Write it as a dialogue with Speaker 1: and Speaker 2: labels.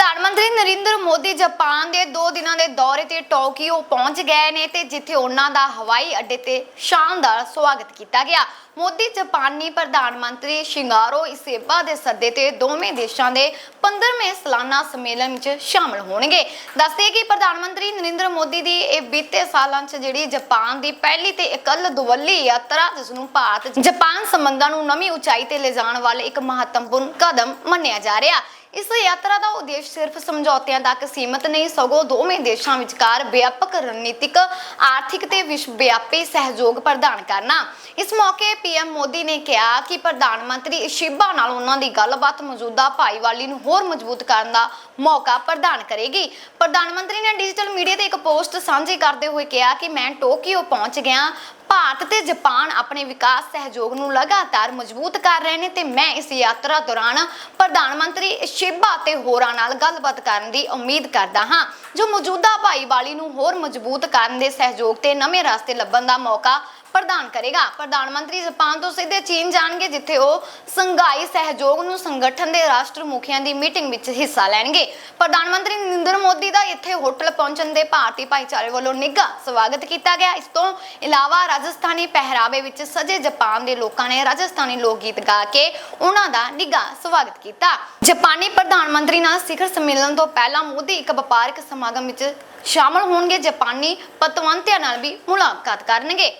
Speaker 1: ਪ੍ਰਧਾਨ ਮੰਤਰੀ ਨਰਿੰਦਰ ਮੋਦੀ ਜਾਪਾਨ ਦੇ 2 ਦਿਨਾਂ ਦੇ ਦੌਰੇ ਤੇ ਟੋਕੀਓ ਪਹੁੰਚ ਗਏ ਨੇ ਤੇ ਜਿੱਥੇ ਉਹਨਾਂ ਦਾ ਹਵਾਈ ਅੱਡੇ ਤੇ ਸ਼ਾਨਦਾਰ ਸਵਾਗਤ ਕੀਤਾ ਗਿਆ। ਮੋਦੀ ਜਾਪਾਨੀ ਪ੍ਰਧਾਨ ਮੰਤਰੀ ਸ਼ਿੰਗਾਰੋ ਇਸੇਬਾ ਦੇ ਸੱਦੇ ਤੇ ਦੋਵੇਂ ਦੇਸ਼ਾਂ ਦੇ 15ਵੇਂ ਸਾਲਾਨਾ ਸੰਮੇਲਨ ਵਿੱਚ ਸ਼ਾਮਲ ਹੋਣਗੇ। ਦੱਸਦੇ ਕਿ ਪ੍ਰਧਾਨ ਮੰਤਰੀ ਨਰਿੰਦਰ ਮੋਦੀ ਦੀ ਇਹ ਬੀਤੇ ਸਾਲਾਂ 'ਚ ਜਿਹੜੀ ਜਾਪਾਨ ਦੀ ਪਹਿਲੀ ਤੇ ਇਕੱਲ ਦੁਵੱਲੀ ਯਾਤਰਾ, ਜਿਸ ਨੂੰ ਭਾਰਤ ਜਾਪਾਨ ਸੰਬੰਧਾਂ ਨੂੰ ਨਵੀਂ ਉਚਾਈ ਤੇ ਲਿਜਾਣ ਵਾਲੇ ਇੱਕ ਮਹੱਤਵਪੂਰਨ ਕਦਮ ਮੰਨਿਆ ਜਾ ਰਿਹਾ ਇਸ ਯਾਤਰਾ ਦਾ ਉਦੇਸ਼ ਸਿਰਫ ਸਮਝੌਤਿਆਂ ਤੱਕ ਸੀਮਤ ਨਹੀਂ, ਸਗੋਂ ਦੋਵੇਂ ਦੇਸ਼ਾਂ ਵਿਚਕਾਰ ਵਿਆਪਕ ਰਣਨੀਤਿਕ, ਆਰਥਿਕ ਤੇ ਵਿਸ਼ਵ ਵਿਆਪੀ ਸਹਿਯੋਗ ਪ੍ਰਦਾਨ ਕਰਨਾ। ਇਸ ਮੌਕੇ ਪੀਐਮ ਮੋਦੀ ਨੇ ਕਿਹਾ ਕਿ ਪ੍ਰਧਾਨ ਮੰਤਰੀ ਅਸ਼ੀਬਾ ਨਾਲ ਉਹਨਾਂ ਦੀ ਗੱਲਬਾਤ ਮੌਜੂਦਾ ਭਾਈਵਾਲੀ ਨੂੰ ਹੋਰ ਮਜ਼ਬੂਤ ਕਰਨ ਦਾ ਮੌਕਾ ਪ੍ਰਦਾਨ ਕਰੇਗੀ। ਪ੍ਰਧਾਨ ਮੰਤਰੀ ਨੇ ਡਿਜੀਟਲ ਮੀਡੀਆ ਤੇ ਇੱਕ ਪੋਸਟ ਸਾਂਝੀ ਕਰਦੇ ਹੋਏ ਕਿਹਾ ਕਿ ਮੈਂ ਟੋਕੀਓ ਪਹੁੰਚ ਗਿਆ। ਭਾਰਤ ਤੇ ਜਾਪਾਨ ਆਪਣੇ ਵਿਕਾਸ ਸਹਿਯੋਗ ਨੂੰ ਲਗਾਤਾਰ ਮਜ਼ਬੂਤ ਕਰ ਰਹੇ ਨੇ ਤੇ ਮੈਂ ਇਸ ਯਾਤਰਾ ਦੌਰਾਨ ਪ੍ਰਧਾਨ ਮੰਤਰੀ ਸ਼ਿਬਾ ਤੇ ਹੋਰਾਂ ਨਾਲ ਗੱਲਬਾਤ ਕਰਨ ਦੀ ਉਮੀਦ ਕਰਦਾ ਹਾਂ। ਜੋ ਮੌਜੂਦਾ ਭਾਈਵਾਲੀ ਨੂੰ ਹੋਰ ਮਜ਼ਬੂਤ ਕਰਨ ਦੇ ਸਹਿਯੋਗ ਤੇ ਨਵੇਂ ਰਸਤੇ ਲੱਭਣ ਦਾ ਮੌਕਾ ਪ੍ਰਦਾਨ ਕਰੇਗਾ। ਪ੍ਰਧਾਨ ਮੰਤਰੀ ਜਾਪਾਨ ਤੋਂ ਸਿੱਧੇ ਚੀਨ ਜਾਣਗੇ, ਜਿੱਥੇ ਉਹ ਸੰਘਾਈ ਸਹਿਯੋਗ ਨੂੰ ਸੰਗਠਨ ਦੇ ਰਾਸ਼ਟਰ ਮੁਖੀਆਂ ਦੀ ਮੀਟਿੰਗ ਵਿੱਚ ਹਿੱਸਾ ਲੈਣਗੇ। ਪ੍ਰਧਾਨ ਮੰਤਰੀ ਨਰਿੰਦਰ ਮੋਦੀ ਦਾ ਇੱਥੇ ਹੋਟਲ ਪਹੁੰਚਣ ਦੇ ਭਾਰਤੀ ਭਾਈਚਾਰੇ ਵੱਲੋਂ ਨਿੱਘਾ ਸਵਾਗਤ ਕੀਤਾ ਗਿਆ। ਇਸ ਤੋਂ ਇਲਾਵਾ ਰਾਜਸਥਾਨੀ ਪਹਿਰਾਵੇ ਵਿੱਚ ਸਜੇ ਜਾਪਾਨ ਦੇ ਲੋਕਾਂ ਨੇ ਰਾਜਸਥਾਨੀ ਲੋਕ ਗੀਤ ਗਾ ਕੇ ਉਹਨਾਂ ਦਾ ਨਿੱਘਾ ਸਵਾਗਤ ਕੀਤਾ। ਜਾਪਾਨੀ ਪ੍ਰਧਾਨ ਮੰਤਰੀ ਨਾਲ ਸਿਖਰ ਸੰਮੇਲਨ ਤੋਂ ਪਹਿਲਾਂ ਮੋਦੀ ਇੱਕ ਵਪਾਰਕ ਸਮਾਗਮ ਵਿੱਚ ਸ਼ਾਮਲ ਹੋਣਗੇ। ਜਾਪਾਨੀ ਪਤਵੰਤਿਆਂ ਨਾਲ ਵੀ ਮੁਲਾਕਾਤ ਕਰਨਗੇ।